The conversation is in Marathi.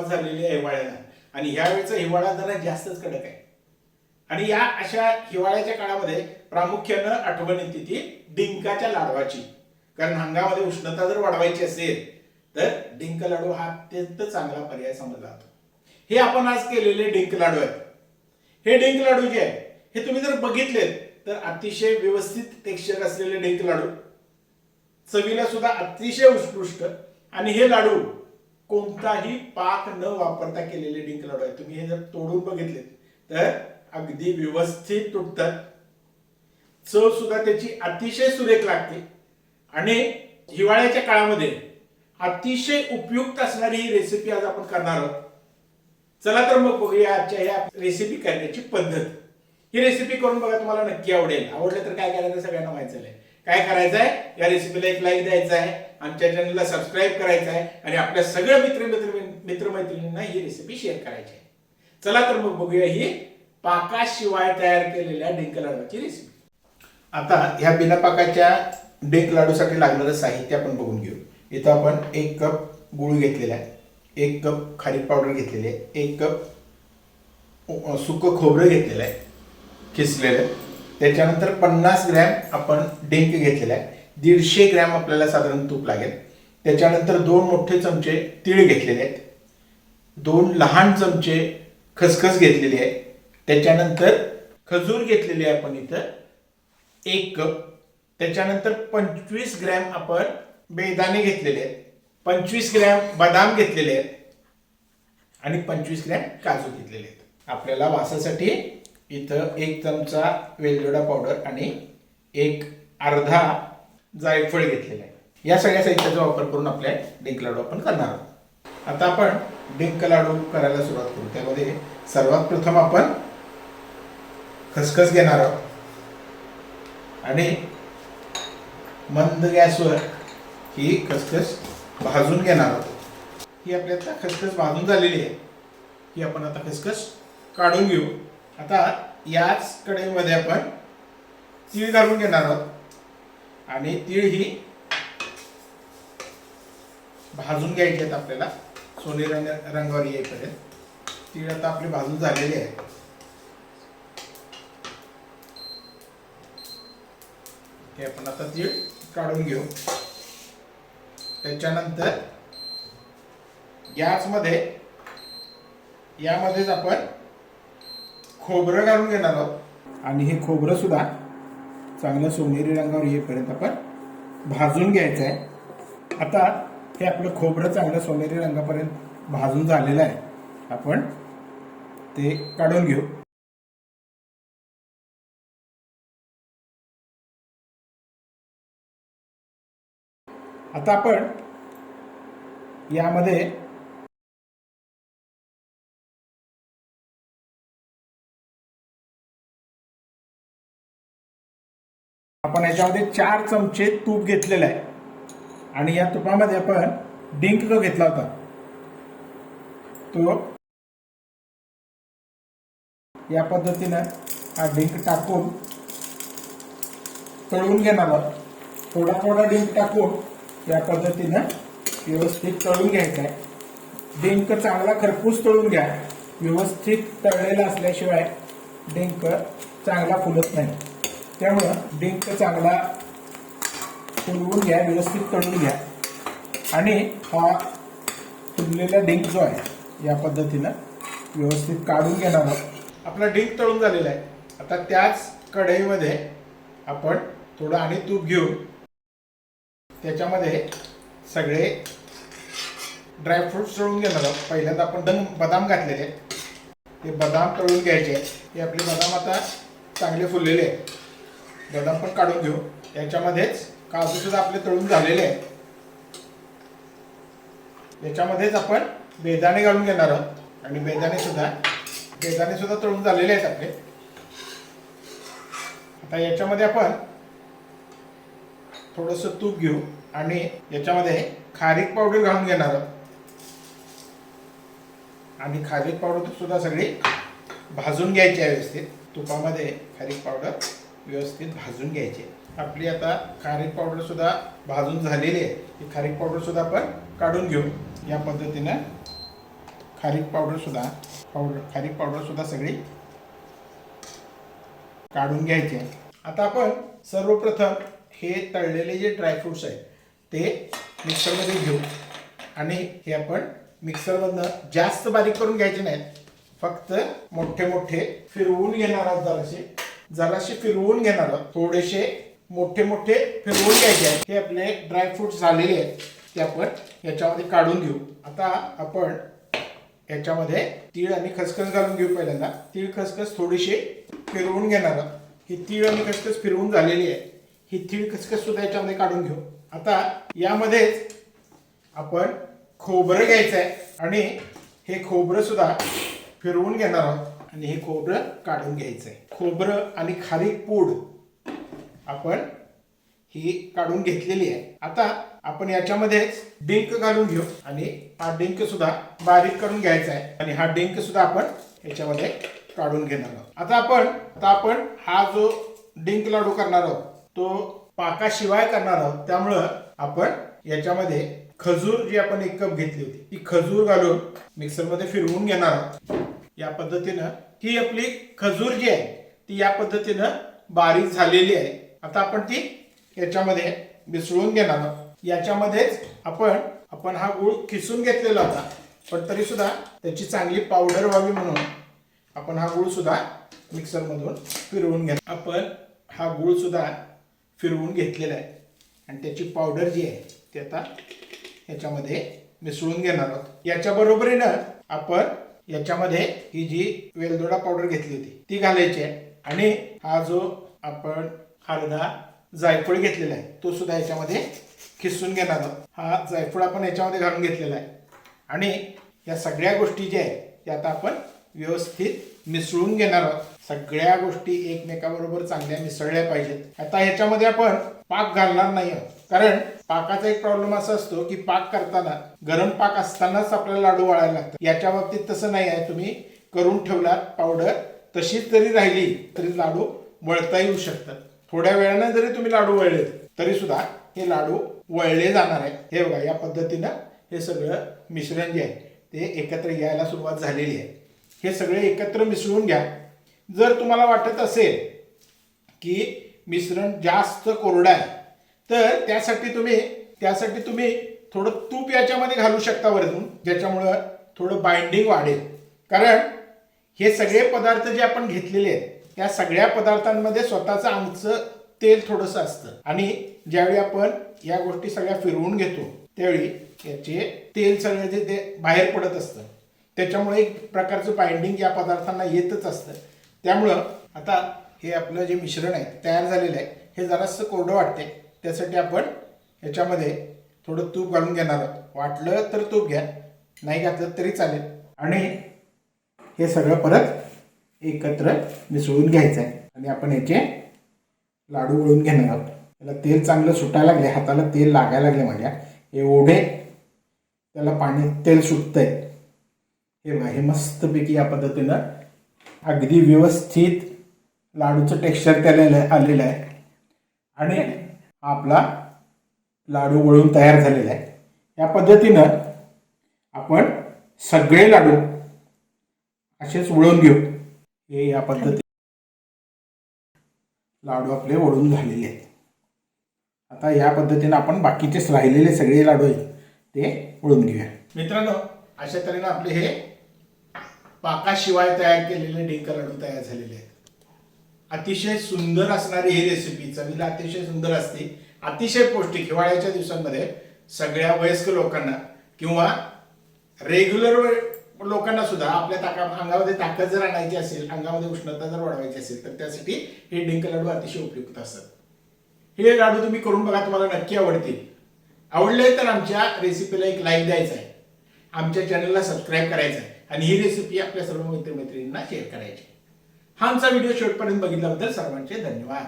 सुरुवात झालेली आहे हिवाळ्याला. आणि ह्यावेळेचा हिवाळा जरा जास्तच कडक आहे. आणि या अशा हिवाळ्याच्या काळामध्ये प्रामुख्यानं आठवण येते ती डिंकाच्या लाडवाची. कारण हंगामध्ये उष्णता जर वाढवायची असेल तर डिंक लाडू हा अत्यंत चांगला पर्याय समजला जातो. हे आपण आज केलेले डिंक लाडू आहेत. हे डिंक लाडू जे आहे हे तुम्ही जर बघितलेत तर अतिशय व्यवस्थित टेक्स्चर असलेले डिंक लाडू. चवीला सुद्धा अतिशय उत्कृष्ट. आणि हे लाडू कोणताही पाक न वापरता केलेले डिंक लाडू आहेत. तुम्ही हे जर तोडून बघितले तर अगदी व्यवस्थित तुटतात. चव सुद्धा त्याची अतिशय सुरेख लागते. आणि हिवाळ्याच्या काळामध्ये अतिशय उपयुक्त असणारी ही रेसिपी आज आपण करणार आहोत. चला तर मग बघूया आजच्या या रेसिपी करण्याची पद्धत. ही रेसिपी करून बघा तुम्हाला नक्की आवडेल. आवडलं तर काय करायचं सगळ्यांना माहिती झालंय. काय करायचं आहे? या रेसिपीला एक लाईक द्यायचा आहे आमच्या चॅनलला सबस्क्राईब करायचं आहे आणि आपल्या सगळ्या मित्र मित्र मित्रमैत्रिणींना ही रेसिपी शेअर करायची आहे. चला तर मग बघूया ही पाकाशिवाय तयार केलेल्या डिंक लाडूची रेसिपी आता ह्या बिना पाकाच्या डिंक लाडूसाठी लागणारं साहित्य आपण बघून घेऊ. इथं आपण एक कप गुळ घेतलेला आहे. एक कप खारीक पावडर घेतलेली आहे. एक कप सुकं खोबरं घेतलेलं आहे. किसलेलं. त्याच्यानंतर पन्नास ग्रॅम आपण डिंक घेतलेला आहे. दीडशे ग्रॅम आपल्याला साधारण तूप लागेल. त्याच्यानंतर दोन मोठे चमचे तीळ घेतलेले आहेत. दोन लहान चमचे खसखस घेतलेली आहे. त्याच्यानंतर खजूर घेतलेली आहे आपण इथं. एक कप. त्याच्यानंतर पंचवीस ग्रॅम आपण बेदाणे घेतलेले आहेत. पंचवीस ग्रॅम बदाम घेतलेले आहेत. आणि पंचवीस ग्रॅम काजू घेतलेले आहेत. आपल्याला वासासाठी इथं एक चमचा वेलदोडा पावडर आणि एक अर्धा जायफळ घेतलेला आहे. या सगळ्या साहित्याचा वापर करून आपल्या डिंक लाडू आपण करणार आहोत. आता आपण डिंक लाडू करायला सुरुवात करू. त्यामध्ये सर्वात प्रथम आपण खसखस घेणार आहोत. आणि मंद गॅसवर ही खसखस भाजून घेणार आहोत. ही आपली आता खसखस भाजून झालेली आहे. ही आपण आता खसखस काढून घेऊ. आता याच कढईमध्ये आपण तीळ घालून घेणार आहोत. आणि तीळ ही भाजून घ्यायची आहेत आपल्याला. सोनेरी रंग रंगावर येईपर्यंत. तीळ आता आपली भाजून झालेली आहे. हे आपण आता तीळ काढून घेऊ. त्याच्यानंतर गॅसमध्ये यामध्येच आपण खोबरं घालून घेणार आहोत. आणि हे खोबरं सुद्धा चांगलं सोनेरी रंगावर येईपर्यंत आपण भाजून घ्यायचं आहे आता हे आपलं खोबरं चांगलं सोनेरी रंगापर्यंत भाजून झालेलं आहे. आपण ते काढून घेऊ. आता आपण यामध्ये आपण याच्यामध्ये चार चमचे तूप घेतलेलं आहे. आणि या तुपामध्ये आपण डिंक जो घेतला होता तो या पद्धतीनं हा डिंक टाकून तळून घेणार आहोत. थोडा थोडा डिंक टाकून या पद्धतीनं व्यवस्थित तळून घ्यायचा आहे. डिंक चांगला खरपूस तळून घ्या. व्यवस्थित तळलेला असल्याशिवाय डिंक चांगला फुलत नाही. त्यामुळं डिंक चांगला फुलवून घ्या व्यवस्थित तळून घ्या. आणि हा फुललेला डिंक जो आहे या पद्धतीनं व्यवस्थित काढून घेणार आहोत आपला डिंक तळून झालेला आहे. आता त्याच कढईमध्ये आपण थोडं आणि तूप घेऊन त्याच्यामध्ये सगळे ड्रायफ्रुट्स तळून घेणार आहोत. पहिल्यांदा आपण दम बदाम घातलेले ते बदाम तळून घ्यायचे हे आपले बदाम आता चांगले फुललेले आहेत. बदाम पण काढून घेऊ. याच्यामध्येच काजू सुद्धा आपले तळून झालेले आहेत. याच्यामध्येच आपण बेदाणे घालून घेणार आहोत. आणि बेदाणे सुद्धा बेदाणे सुद्धा तळून झालेले आहेत आपले. आता याच्यामध्ये आपण थोडंसं तूप घेऊ आणि याच्यामध्ये खारीक पावडर घालून घेणार आहोत. आणि खारीक पावडर सुद्धा सगळी भाजून घ्यायची आहे व्यवस्थित. तुपामध्ये खारीक पावडर व्यवस्थित भाजून घ्यायची. आपली आता खारीक पावडर सुद्धा भाजून झालेली आहे. ही खारीक पावडर सुद्धा आपण काढून घेऊ. या पद्धतीनं खारीक पावडर सुद्धा पावडर खारीक पावडर सुद्धा सगळी काढून घ्यायची. आता आपण सर्वप्रथम हे तळलेले जे ड्रायफ्रुट्स आहेत ते मिक्सरमध्ये घेऊ. आणि हे आपण मिक्सरमधनं जास्त बारीक करून घ्यायचे नाहीत. फक्त मोठे मोठे फिरवून घेणार आहोत जरासे. जराशे फिरवून घेणार आहोत. थोडेसे मोठे मोठे फिरवून घ्यायचे आहेत. हे आपले ड्रायफ्रूट झालेले आहेत. ते आपण याच्यामध्ये काढून घेऊ. आता आपण याच्यामध्ये तीळ आणि खसखस घालून घेऊ पहिल्यांदा. तीळ खसखस थोडीशी फिरवून घेणार आहोत. ही तीळ आणि खसखस फिरवून झालेली आहे. ही तीळ खसखस सुद्धा याच्यामध्ये काढून घेऊ. आता यामध्येच आपण खोबरं घ्यायचं आहे. आणि हे खोबरं सुद्धा फिरवून घेणार आहोत. आणि हे खोबरं काढून घ्यायचं आहे खोबरं आणि खाली पूड आपण ही काढून घेतलेली आहे. आता आपण याच्यामध्येच डिंक घालून घेऊ आणि हा डिंक सुद्धा बारीक करून घ्यायचा आहे. आणि हा डिंक सुद्धा आपण याच्यामध्ये काढून घेणार आहोत. आता आपण आता आपण हा जो डिंक लाडू करणार आहोत तो पाकाशिवाय करणार आहोत. त्यामुळं आपण याच्यामध्ये खजूर जी आपण एक कप घेतली होती ती खजूर घालून मिक्सरमध्ये फिरवून घेणार आहोत. या पद्धतीनं ही आपली खजूर जी आहे ती या पद्धतीनं बारीक झालेली आहे. आता आपण ती याच्यामध्ये मिसळून घेणार आहोत. याच्यामध्येच आपण आपण हा गुळ किसून घेतलेला होता. पण तरी सुद्धा त्याची चांगली पावडर व्हावी म्हणून आपण हा गुळ सुद्धा मिक्सरमधून फिरवून घ्या आपण हा गुळ सुद्धा फिरवून घेतलेला आहे. आणि त्याची पावडर जी आहे ती आता याच्यामध्ये मिसळून घेणार आहोत. याच्या बरोबरीनं आपण याच्यामध्ये ही जी वेलदोडा पावडर घेतली होती ती घालायची आहे. आणि हा जो आपण अर्धा जायफळ घेतलेला आहे तो सुद्धा याच्यामध्ये खिसून घेणार आहोत. हा जायफळ आपण याच्यामध्ये घालून घेतलेला आहे. आणि या सगळ्या गोष्टी ज्या आहेत त्या आता आपण व्यवस्थित मिसळून घेणार आहोत. सगळ्या गोष्टी एकमेकाबरोबर चांगल्या मिसळल्या पाहिजेत. आता ह्याच्यामध्ये आपण पाक घालणार नाही आहोत. कारण पाकाचा एक प्रॉब्लेम असा असतो की पाक करताना गरम पाक असतानाच आपल्याला लाडू वाळायला लागतात. याच्या बाबतीत तसं नाही आहे. तुम्ही करून ठेवलात पावडर तशीच जरी राहिली तरी लाडू वळता येऊ शकतात. थोड्या वेळानं जरी तुम्ही लाडू वळले तरी सुद्धा हे लाडू वळले जाणार आहेत हे बघा या पद्धतीनं हे सगळं मिश्रण जे आहे ते एकत्र यायला सुरुवात झालेली आहे. हे सगळे एकत्र मिसळून घ्या. जर तुम्हाला वाटत असेल की मिश्रण जास्त कोरडं आहे तर त्यासाठी तुम्ही त्यासाठी तुम्ही थोडं तूप याच्यामध्ये घालू शकता वरतून ज्याच्यामुळं थोडं बाइंडिंग वाढेल. कारण हे सगळे पदार्थ जे आपण घेतलेले आहेत त्या सगळ्या पदार्थांमध्ये स्वतःचं आमचं तेल थोडंसं असतं. आणि ज्यावेळी आपण या गोष्टी सगळ्या फिरवून घेतो त्यावेळी याचे तेल सगळं जे ते बाहेर पडत असतं. त्याच्यामुळे एक प्रकारचं बाइंडिंग या पदार्थांना येतच असतं. त्यामुळं आता हे आपलं जे मिश्रण आहे तयार झालेलं आहे हे जरासं कोरडं वाटते त्यासाठी आपण याच्यामध्ये थोडं तूप घालून घेणार आहोत. वाटलं तर तूप घ्या नाही घातलं तरी चालेल. आणि हे सगळं परत एकत्र मिसळून घ्यायचं आहे. आणि आपण याचे लाडू वळून घेणार आहोत. त्याला तेल चांगलं सुटायला लागले हाताला तेल लागायला लागले माझ्या. एवढे त्याला पाणी तेल सुटतंय. हे बघा हे मस्तपैकी या पद्धतीनं अगदी व्यवस्थित लाडूचं टेक्स्चर त्याला आलेलं आहे. आणि हा आपला लाडू वळून तयार झालेला आहे. या पद्धतीनं आपण सगळे लाडू असेच वळून घेऊ. हे या पद्धती लाडू आपले वळून झालेले आहेत. आता या पद्धतीनं आपण बाकीचे राहिलेले सगळे लाडू आहेत ते वळून घेऊया. मित्रांनो अशा तऱ्हेनं आपले हे पाकाशिवाय तयार केलेले डिंक लाडू तयार झालेले आहेत. अतिशय सुंदर असणारी ही रेसिपी चवीला अतिशय सुंदर असते. अतिशय पौष्टिक हिवाळ्याच्या दिवसांमध्ये सगळ्या वयस्क लोकांना किंवा रेग्युलर लोकांना सुद्धा आपल्या ताका अंगामध्ये ताकद जर आणायची असेल अंगामध्ये उष्णता जर वाढवायची असेल तर त्यासाठी हे डिंक लाडू अतिशय उपयुक्त असतात. हे लाडू तुम्ही करून बघा तुम्हाला नक्की आवडतील. आवडले तर आमच्या रेसिपीला एक लाईक द्यायचा आहे. आमच्या चॅनलला सबस्क्राईब करायचं आहे. आणि ही रेसिपी आपल्या सर्व मित्रमैत्रिणींना शेअर करायची आहे. हा आमचा व्हिडिओ शेवटपर्यंत बघितल्याबद्दल सर्वांचे धन्यवाद.